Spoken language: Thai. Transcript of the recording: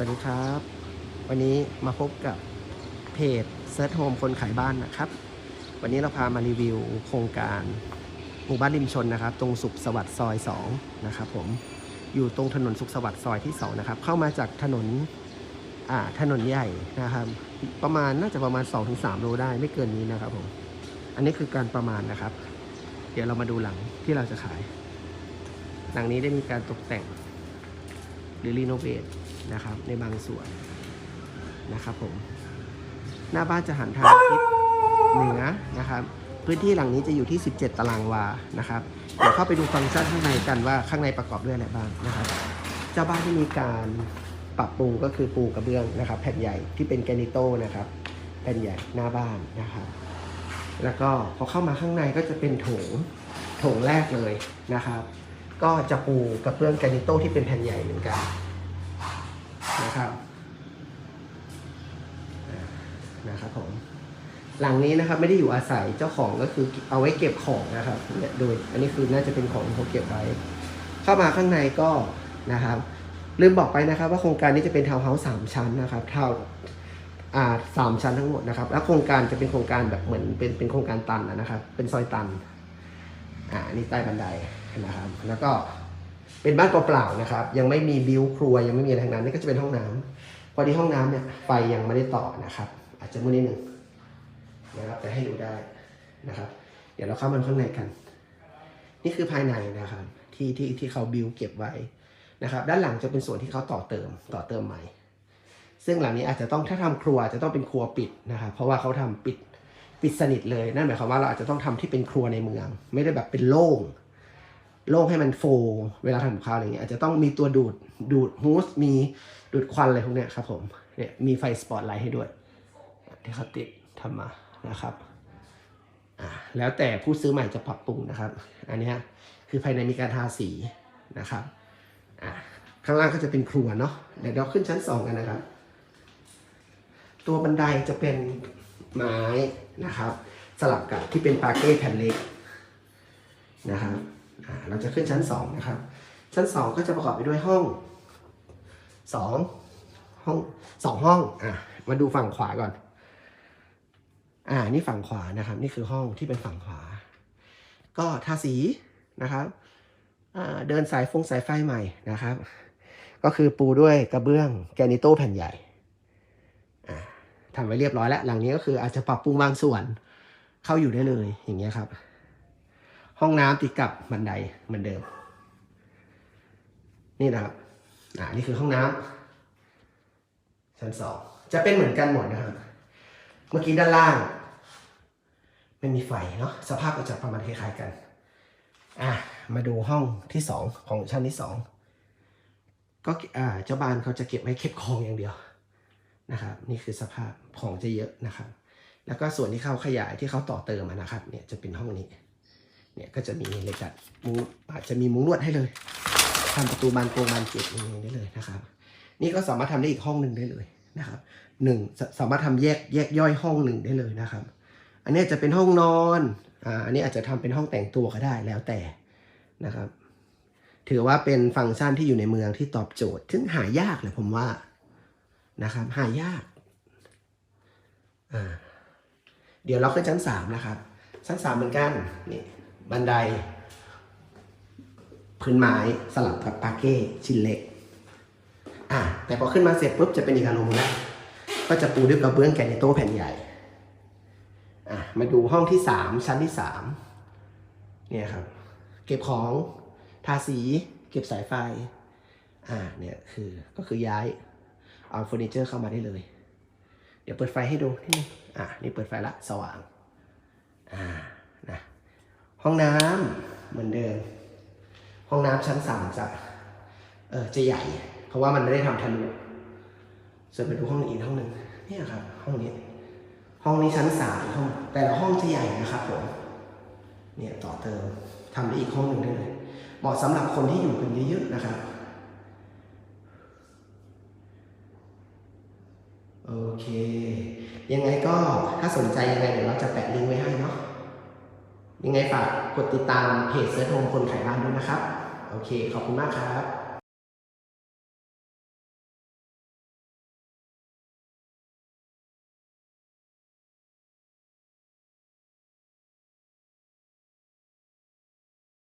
วัสดีครับ วันนี้มาพบกับเพจเซิร์ชโฮมคนขายบ้านนะครับ วันนี้เราพามารีวิวโครงการหมู่บ้านริมชนนะครับ ตรงสุขสวัสดิ์ซอย2นะครับผมอยู่ตรงถนนสุขสวัสดิ์ซอยที่2นะครับเข้ามาจากถนนอ่าถนนใหญ่นะครับ ประมาณน่าจะประมาณ 2-3 โลได้ไม่เกินนี้นะครับผมอันนี้คือการประมาณนะครับ เดี๋ยวเรามาดูหลังที่เราจะขาย หลังนี้ได้มีการตกแต่ง หรือรีโนเวทนะครับในบางส่วนนะครับผม หน้าบ้านจะหันทางทิศเหนือนะครับ พื้นที่หลังนี้จะอยู่ที่ 17 ตารางวานะครับเดี๋ยวเข้าไปดูฟังก์ชันข้างในกันว่าข้างในประกอบด้วยอะไรบ้างนะครับ เจ้าบ้านที่มีการปรับปรุงก็คือปูกระเบื้องนะครับ แผ่นใหญ่ที่เป็นแกนิโตนะครับ แผ่นใหญ่หน้าบ้านนะครับ แล้วก็พอเข้ามาข้างในก็จะเป็นโถงโถงแรกเลยนะครับ ก็จะปูกระเบื้องแกรนิโต้ที่เป็นแผ่นใหญ่เหมือนกันนะครับนะครับผมหลังนี้นะครับไม่ได้อยู่อาศัยเจ้าของก็คือเอาไว้เก็บของนะครับเนี่ยโดยอันนี้คือน่าจะเป็นของที่เขาเก็บไว้ เข้ามาข้างในก็นะครับลืมบอกไปนะครับว่าโครงการนี้จะเป็นทาวน์เฮาส์สามชั้นนะครับทาวอ่าสามชั้นทั้งหมดนะครับ แล้วโครงการจะเป็นโครงการแบบเหมือนเป็นเป็นโครงการตันนะครับ เป็นซอยตันอ่านี่ใต้บันได นะครับแล้วก็เป็นบ้านเปล่าๆนะครับ ยังไม่มีบิวครัวยังไม่มีอะไรทั้งนั้นนี่ก็จะเป็นห้องน้ำพอดีห้องน้ำเนี่ยไฟยังไม่ได้ต่อนะครับ อาจจะมืดนิดหนึ่งนะครับแต่ให้ดูได้นะครับ เดี๋ยวเราเข้ามาข้างในกัน นี่คือภายในนะครับ ที่ที่ที่เขาบิวเก็บไว้นะครับ ด้านหลังจะเป็นส่วนที่เขาต่อเติมต่อเติมใหม่ ซึ่งหลังนี้อาจจะต้องถ้าทำครัวจจะต้องเป็นครัวปิดนะครับ เพราะว่าเขาทำปิดปิดสนิทเลย นั่นหมายความว่าเราอาจจะต้องทำที่เป็นครัวในเมือง ไม่ได้แบบเป็นโล่ง โล่งให้มันโฟล์เวลาทำกับข้าวอะไรเงี้ยอาจจะต้องมีตัวดูดดูดฮูสมีดูดควันอะไรพวกเนี้ยครับผมเนี่ยมีไฟสปอตไลท์ให้ด้วย ที่เขาติดทำมานะครับอ่าแล้วแต่ผู้ซื้อใหม่จะปรับปรุงนะครับ อันเนี้ยคือภายในมีการทาสีนะครับอ่าข้างล่างก็จะเป็นครัวเนาะเดี๋ยวเราขึ้นชั้นสองกันนะครับ ตัวบันไดจะเป็นไม้นะครับ สลับกับที่เป็นปาเก้แผ่นเล็กนะครับ เราจะขึ้นชั้นสองนะครับ ชั้นสองก็จะประกอบไปด้วยห้องสองห้องสองห้องอะมาดูฝั่งขวาก่อน อ่านี่ฝั่งขวานะครับ นี่คือห้องที่เป็นฝั่งขวา ก็ทาสีนะครับเดินสายฟงสายไฟใหม่นะครับ ก็คือปูด้วยกระเบื้องแกนิโตแผ่นใหญ่ทำไว้เรียบร้อยแล้ว หลังนี้ก็คืออาจจะปรับปรุงบางส่วนเข้าอยู่ได้เลยอย่างเงี้ยครับ ห้องน้ำติดกับบันไดเหมือนเดิม นี่นะครับ อ่า นี่คือห้องน้ำชั้นสอง จะเป็นเหมือนกันหมดนะครับ เมื่อกี้ด้านล่าง ไม่มีไฟเนาะ สภาพก็จะประมาณคล้ายๆกัน อะ มาดูห้องที่สองของชั้นที่สอง ก็ อ่า เจ้าบ้านเขาจะเก็บไว้เก็บของอย่างเดียวนะครับ นี่คือสภาพของจะเยอะนะครับ แล้วก็ส่วนที่เขาขยายที่เขาต่อเติมนะครับ เนี่ยจะเป็นห้องนี้ เนี่ยก็จะมีเหล็กดัดมุ้งอาจจะมีมุ้งลวดให้เลยทำประตูบานโปรงบานเกล็ดอย่างนี้ได้เลยนะครับ นี่ก็สามารถทำได้อีกห้องหนึ่งได้เลยนะครับหนึ่งสสามารถทำแยกแยกย่อยห้องหนึ่งได้เลยนะครับ อันนี้จะเป็นห้องนอนอ่าอันนี้อาจจะทำเป็นห้องแต่งตัวก็ได้แล้วแต่นะครับ ถือว่าเป็นฟังก์ชันที่อยู่ในเมืองที่ตอบโจทย์ ซึ่งหายากเลยผมว่านะครับ หายากอ่าเดี๋ยวเราขึ้นชั้นสามนะครับ ชั้นสามเหมือนกันนี่ บันได พื้นไม้สลับกับปาเก้ชิ้นเล็ก อ่าแต่พอขึ้นมาเสร็จปุ๊บจะเป็นอีกอารมณ์แล้วก็จะปูด้วยกระเบื้องแกนิโตแผ่นใหญ่ อะมาดูห้องที่สามชั้นที่สามเนี่ยครับ เก็บของทาสีเก็บสายไฟ อ่าเนี่ยคือก็คือย้ายเอาเฟอร์นิเจอร์เข้ามาได้เลย เดี๋ยวเปิดไฟให้ดูนิดนึงอะนี่เปิดไฟละสว่าง อ่านะ ห้องน้ำเหมือนเดิม ห้องน้ำชั้นสามจะเออจะใหญ่ เพราะว่ามันไม่ได้ทำทะลุส่วนไปดูห้องอีกห้องหนึ่งเนี่ยครับ ห้องนี้ ห้องนี้ชั้นสามห้อง แต่ละห้องจะใหญ่นะครับผมเนี่ยต่อเติมทำได้อีกห้องหนึ่งได้เลยเหมาะสำหรับคนที่อยู่กันเยอะๆนะครับโอเค ยังไงก็ถ้าสนใจยังไงเดี๋ยวเราจะแปะลิงก์ไว้ให้ ยังไงฝากกดติดตามเพจเซิร์ชโฮมคนขายบ้านด้วยนะครับ โอเค ขอบคุณมากครับ